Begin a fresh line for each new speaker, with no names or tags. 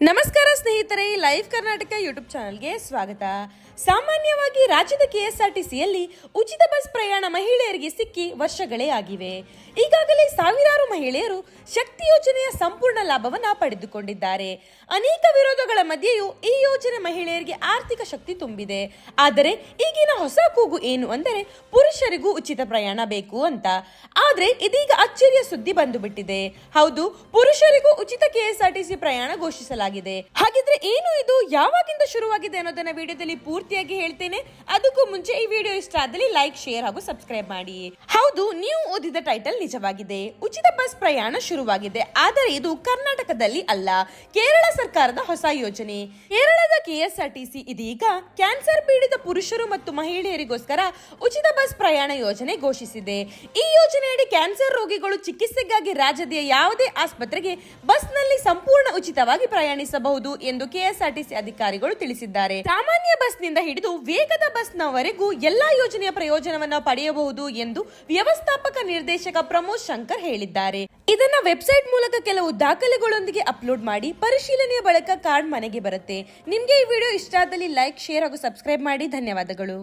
ನಮಸ್ಕಾರ ಸ್ನೇಹಿತರೆ live Karnataka YouTube ಚಾನಲ್ಗೆ ಸ್ವಾಗತ. ಸಾಮಾನ್ಯವಾಗಿ ರಾಜ್ಯದ ಕೆಎಸ್ಆರ್ಟಿಸಿಯಲ್ಲಿ ಉಚಿತ ಬಸ್ ಪ್ರಯಾಣ ಮಹಿಳೆಯರಿಗೆ ಸಿಕ್ಕಿ ವರ್ಷಗಳೇ ಆಗಿವೆ. ಈಗಾಗಲೇ ಸಾವಿರಾರು ಮಹಿಳೆಯರು ಶಕ್ತಿ ಯೋಜನೆಯ ಸಂಪೂರ್ಣ ಲಾಭವನ್ನು ಪಡೆದುಕೊಂಡಿದ್ದಾರೆ. ಅನೇಕ ವಿರೋಧಗಳ ಮಧ್ಯೆಯೂ ಈ ಯೋಜನೆ ಮಹಿಳೆಯರಿಗೆ ಆರ್ಥಿಕ ಶಕ್ತಿ ತುಂಬಿದೆ. ಆದರೆ ಈಗಿನ ಹೊಸ ಕೂಗು ಏನು ಅಂದರೆ ಪುರುಷರಿಗೂ ಉಚಿತ ಪ್ರಯಾಣ ಬೇಕು ಅಂತ. ಆದರೆ ಇದೀಗ ಅಚ್ಚರಿಯ ಸುದ್ದಿ ಬಂದು ಬಿಟ್ಟಿದೆ ಹೌದು, ಪುರುಷರಿಗೂ ಉಚಿತ ಕೆಎಸ್ಆರ್ಟಿಸಿ ಪ್ರಯಾಣ ಘೋಷಿಸಲಾಗಿದೆ. ಹಾಗಿದ್ರೆ ಏನು ಇದು? ಯಾವಾಗಿಂದ ಶುರುವಾಗಿದೆ ಅನ್ನೋದನ್ನ ವಿಡಿಯೋದಲ್ಲಿ ಪೂರ್ತಿಯಾಗಿ ಹೇಳ್ತೇನೆ. ಅದಕ್ಕೂ ಮುಂಚೆ ಈ ವಿಡಿಯೋ ಇಷ್ಟ ಆದಲ್ಲಿ ಲೈಕ್, ಶೇರ್ ಹಾಗೂ ಸಬ್ಸ್ಕ್ರೈಬ್ ಮಾಡಿ. ಹೌದು, ನೀವು ಓದಿದ ಟೈಟಲ್ ನಿಜವಾಗಿದೆ. ಉಚಿತ ಬಸ್ ಪ್ರಯಾಣ ಶುರುವಾಗಿದೆ. ಆದರೆ ಇದು ಕರ್ನಾಟಕದಲ್ಲಿ ಅಲ್ಲ ಕೇರಳ ಸರ್ಕಾರದ ಹೊಸ ಯೋಜನೆ. ಕೆಎಸ್ಆರ್ಟಿಸಿ ಇದೀಗ ಕ್ಯಾನ್ಸರ್ ಪೀಡಿತ ಪುರುಷರು ಮತ್ತು ಮಹಿಳೆಯರಿಗೋಸ್ಕರ ಉಚಿತ ಬಸ್ ಪ್ರಯಾಣ ಯೋಜನೆ ಘೋಷಿಸಿದೆ. ಈ ಯೋಜನೆಯಡಿ ಕ್ಯಾನ್ಸರ್ ರೋಗಿಗಳು ಚಿಕಿತ್ಸೆಗಾಗಿ ರಾಜ್ಯದ ಯಾವುದೇ ಆಸ್ಪತ್ರೆಗೆ ಬಸ್ನಲ್ಲಿ ಸಂಪೂರ್ಣ ಉಚಿತವಾಗಿ ಪ್ರಯಾಣಿಸಬಹುದು ಎಂದು ಕೆಎಸ್ಆರ್ಟಿಸಿ ಅಧಿಕಾರಿಗಳು ತಿಳಿಸಿದ್ದಾರೆ. ಸಾಮಾನ್ಯ ಬಸ್ನಿಂದ ಹಿಡಿದು ವೇಗದ ಬಸ್ನವರೆಗೂ ಎಲ್ಲಾ ಯೋಜನೆಯ ಪ್ರಯೋಜನವನ್ನು ಪಡೆಯಬಹುದು ಎಂದು ವ್ಯವಸ್ಥಾಪಕ ನಿರ್ದೇಶಕ ಪ್ರಮೋದ್ ಶಂಕರ್ ಹೇಳಿದ್ದಾರೆ. ಇದನ್ನ ವೆಬ್ಸೈಟ್ ಮೂಲಕ ಕೆಲವು ದಾಖಲೆಗಳೊಂದಿಗೆ ಅಪ್ಲೋಡ್ ಮಾಡಿ ಪರಿಶೀಲನೆಯ ಬಳಿಕ ಕಾರ್ಡ್ ಮನೆಗೆ ಬರುತ್ತೆ. ಈ ವಿಡಿಯೋ ಇಷ್ಟ ಆದಲ್ಲಿ ಲೈಕ್ ಶೇರ್ ಹಾಗೂ ಸಬ್ಸ್ಕ್ರೈಬ್ ಮಾಡಿ. ಧನ್ಯವಾದಗಳು.